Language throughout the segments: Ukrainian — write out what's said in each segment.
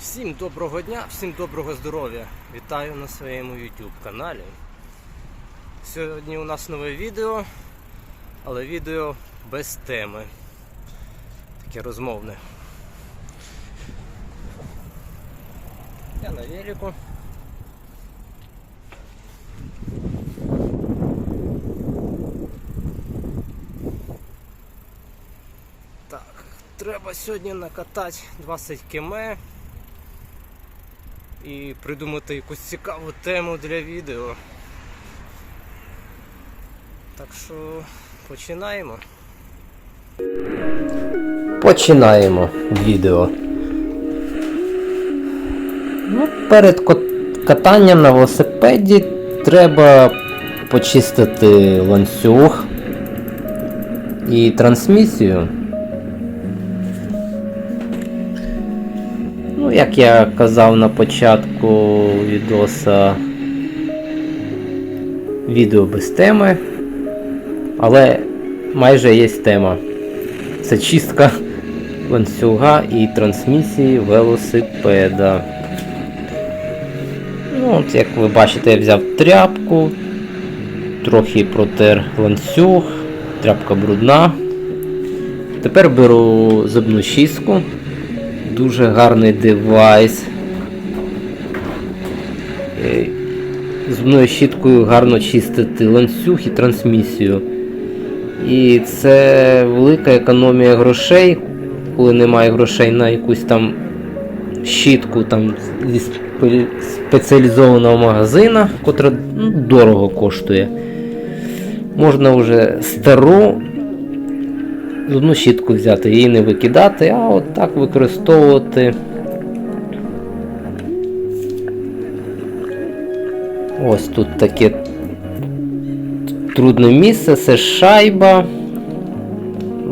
Всім доброго дня, всім доброго здоров'я. Вітаю на своєму YouTube каналі. Сьогодні у нас нове відео, але відео без теми. Таке розмовне. Я на велику. Так, треба сьогодні накатати 20 км і придумати якусь цікаву тему для відео. Так що починаємо. Починаємо відео. Ну, перед катанням на велосипеді треба почистити ланцюг і трансмісію. Як я казав на початку відоса, відео без теми, але майже є тема. Це чистка ланцюга і трансмісії велосипеда. Ну, от, як ви бачите, я взяв тряпку, трохи протер ланцюг, тряпка брудна. Тепер беру зубну щітку. Дуже гарний девайс. Е, Зубною щіткою гарно чистити ланцюг і трансмісію. І це велика економія грошей, коли немає грошей на якусь там щітку там зі спеціалізованого магазина, котра ну, дорого коштує. Можна вже стару одну щітку взяти, її не викидати, а от так використовувати. Ось тут таке трудне місце, це шайба.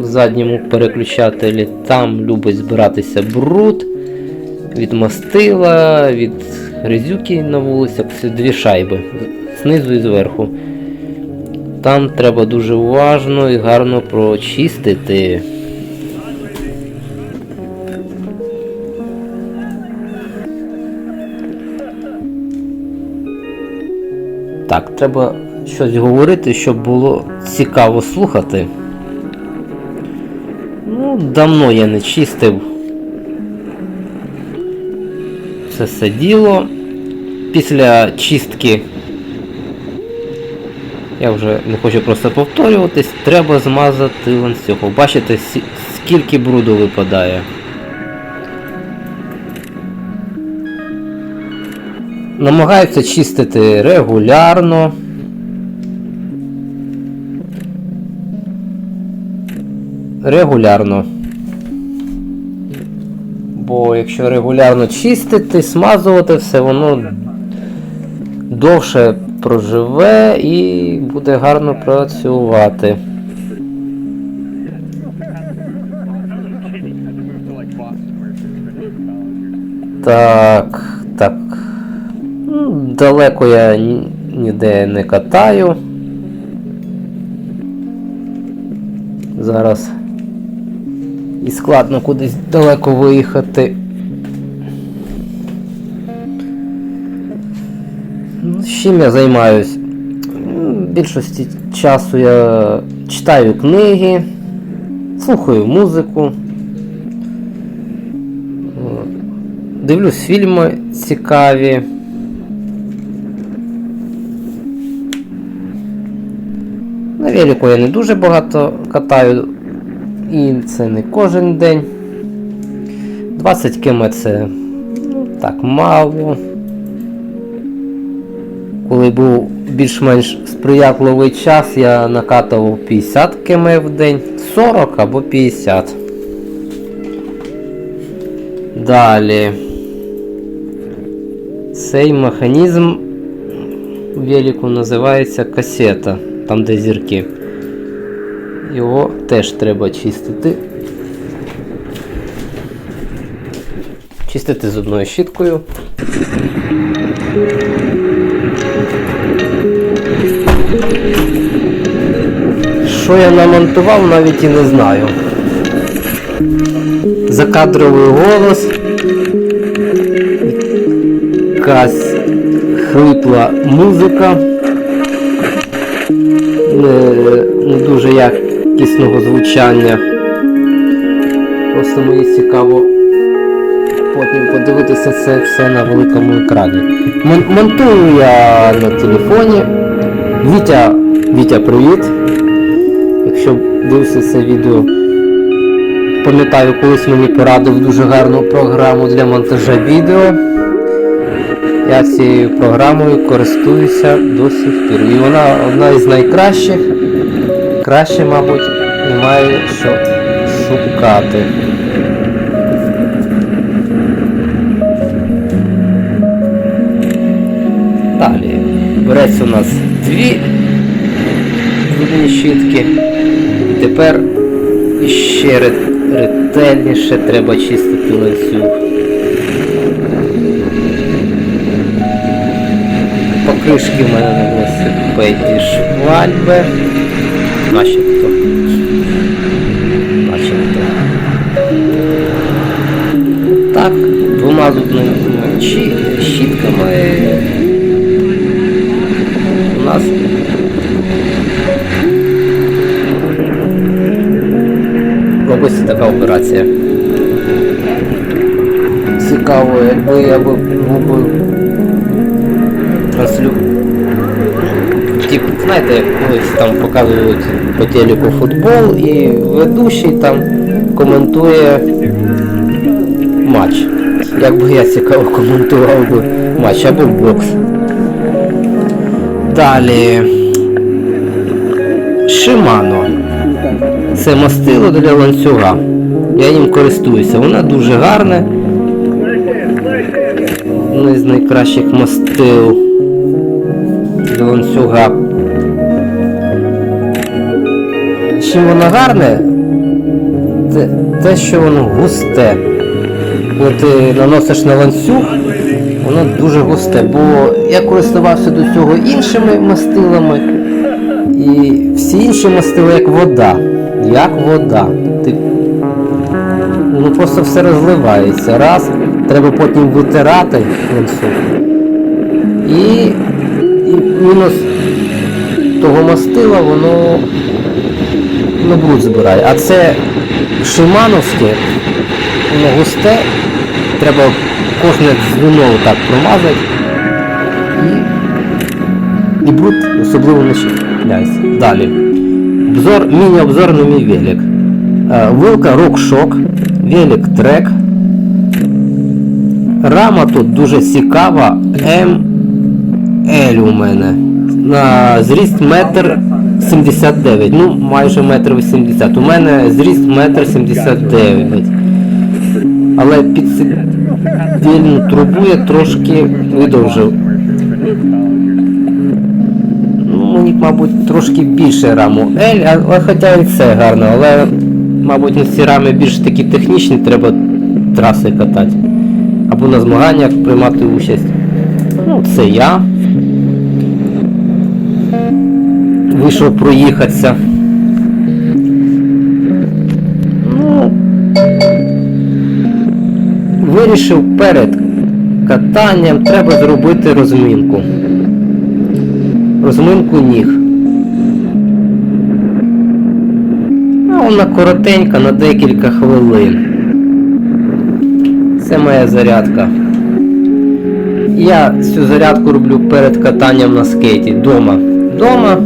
В задньому переключателі там любить збиратися бруд від мастила, від грязюки на вулицях. Дві шайби знизу і зверху. Там треба дуже уважно і гарно прочистити. Так, треба щось говорити, щоб було цікаво слухати. Ну, давно я не чистив це все діло. Після чистки я вже не хочу просто повторюватись, треба змазати ланцюг. Бачите, скільки бруду випадає. Намагаються чистити регулярно. Регулярно. Бо якщо регулярно чистити, смазувати все, воно довше проживе і буде гарно працювати. Так, так. Ну, Далеко я ніде не катаю. Зараз і складно кудись далеко виїхати. Чим я займаюсь? Більшості часу я читаю книги, слухаю музику, дивлюсь фільми цікаві. На велику я не дуже багато катаю, і це не кожен день. 20 км це ну, так мало коли був більш-менш сприятливий час, я накатував 50 км в день, 40 або 50. Далі. Цей механізм велику називається касета, там де зірки. Його теж треба чистити. Чистити з одною щіткою. Що я намонтував, навіть і не знаю. Закадровий голос. якась хрипла музика. Не, дуже якісного звучання. Просто мені цікаво потім подивитися це все на великому екрані. Мон- монтую я на телефоні. Вітя, Вітя, привіт. Якщо дивишся це відео, пам'ятаю, колись мені порадив дуже гарну програму для монтажа відео. Я цією програмою користуюся до сих пір. І вона одна із найкращих. Краще, мабуть, немає що шукати. Далі. Береться у нас дві зубні щітки. Тепер ще ретельніше треба чистити ланцюг. Покришки в мене на велосипеді швальбе. Начебто. Начебто. Так, двома зубними щі- щітками робиться така операція. Цікаво, якби я би був би транслю. Тип, знаєте, як колись там показують по телеку футбол і ведучий там коментує матч. Як би я цікаво коментував би матч або бокс. Далі. Шимано. Це мастило для ланцюга. Я їм користуюся. Воно дуже гарне. Одне з найкращих мастил для ланцюга. Чим воно гарне? Те, те, що воно густе. Коли ти наносиш на ланцюг, воно дуже густе, бо я користувався до цього іншими мастилами, і всі інші мастили як вода. Як вода. Ти... Воно просто все розливається. Раз, треба потім витирати ланцюг. І, і мінус того мастила, воно, воно бруд збирає. А це шимановське, воно густе, треба кожне звіно так промазати. І, і бруд особливо не чіпляється. Далі. Обзор, мій велик. Е, Вилка RockShox, велик трек. Рама тут дуже цікава. ML у мене. На зріст метр 79. Ну, майже метр 80. У мене зріст метр 79. Але під сидільну трубу я трошки видовжив. Ну, мабуть, трошки більше раму L, а- хоча і це гарно, але, мабуть, ці рами більш такі технічні, треба траси катати. Або на змаганнях приймати участь. Ну, це я. Вийшов проїхатися. Ну, вирішив перед катанням треба зробити розмінку. Розминку ніг. А вона коротенька на декілька хвилин. Це моя зарядка. Я цю зарядку роблю перед катанням на скейті дома. Дома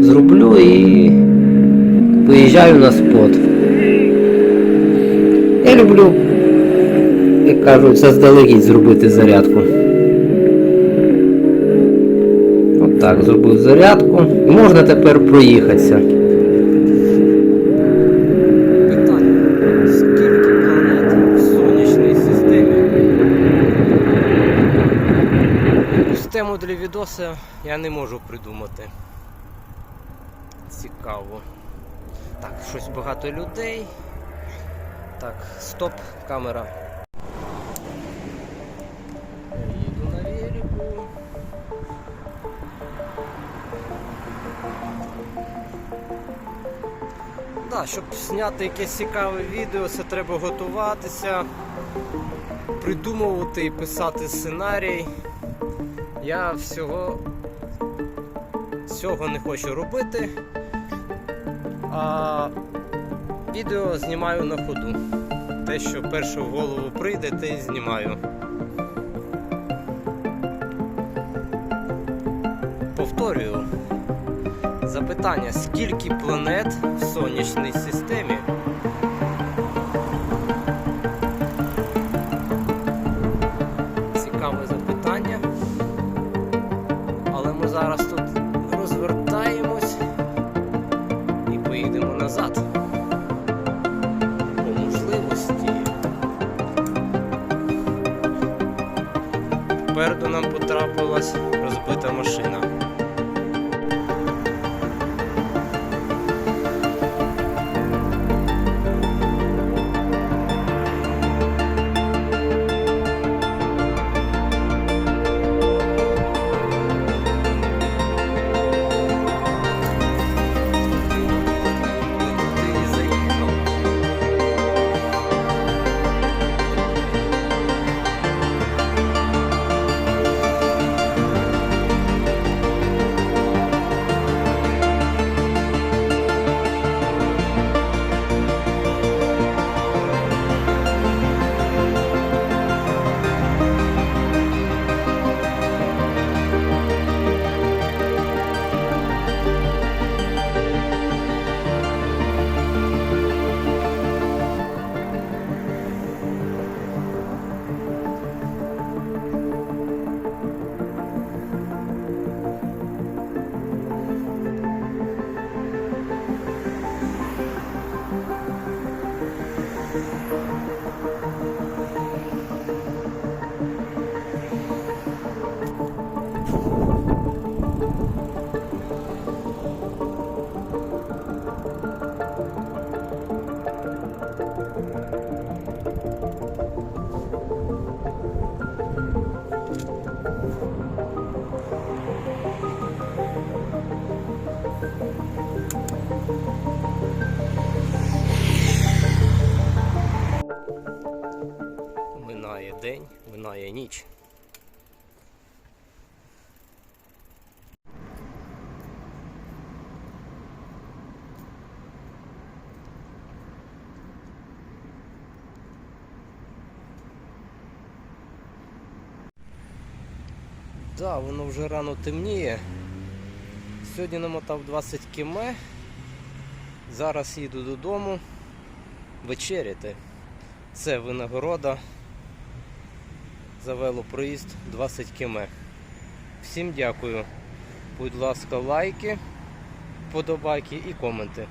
зроблю і виїжджаю на спот. Я люблю, як кажуть, заздалегідь зробити зарядку. Отак, зробив зарядку. Можна тепер проїхатися. Систему для відоса я не можу придумати. Цікаво. Так, щось багато людей. Так, стоп, камера. Да, щоб зняти якесь цікаве відео, це треба готуватися. придумувати і писати сценарій. Я всього цього не хочу робити. А відео знімаю на ходу. Те, що перше в голову прийде, те і знімаю. Повторюю. Запитання, скільки планет в сонячній системі? Цікаве запитання. Але ми зараз тут розвертаємось і поїдемо назад. По можливості. Попереду нам потрапилась розбита машина. Минає день, минає ніч. Да, воно вже рано темніє. Сьогодні намотав 20 км. Зараз їду додому вечеряти. Це винагорода за велопроїзд 20 км. Всім дякую. Будь ласка, лайки, подобайки і коменти.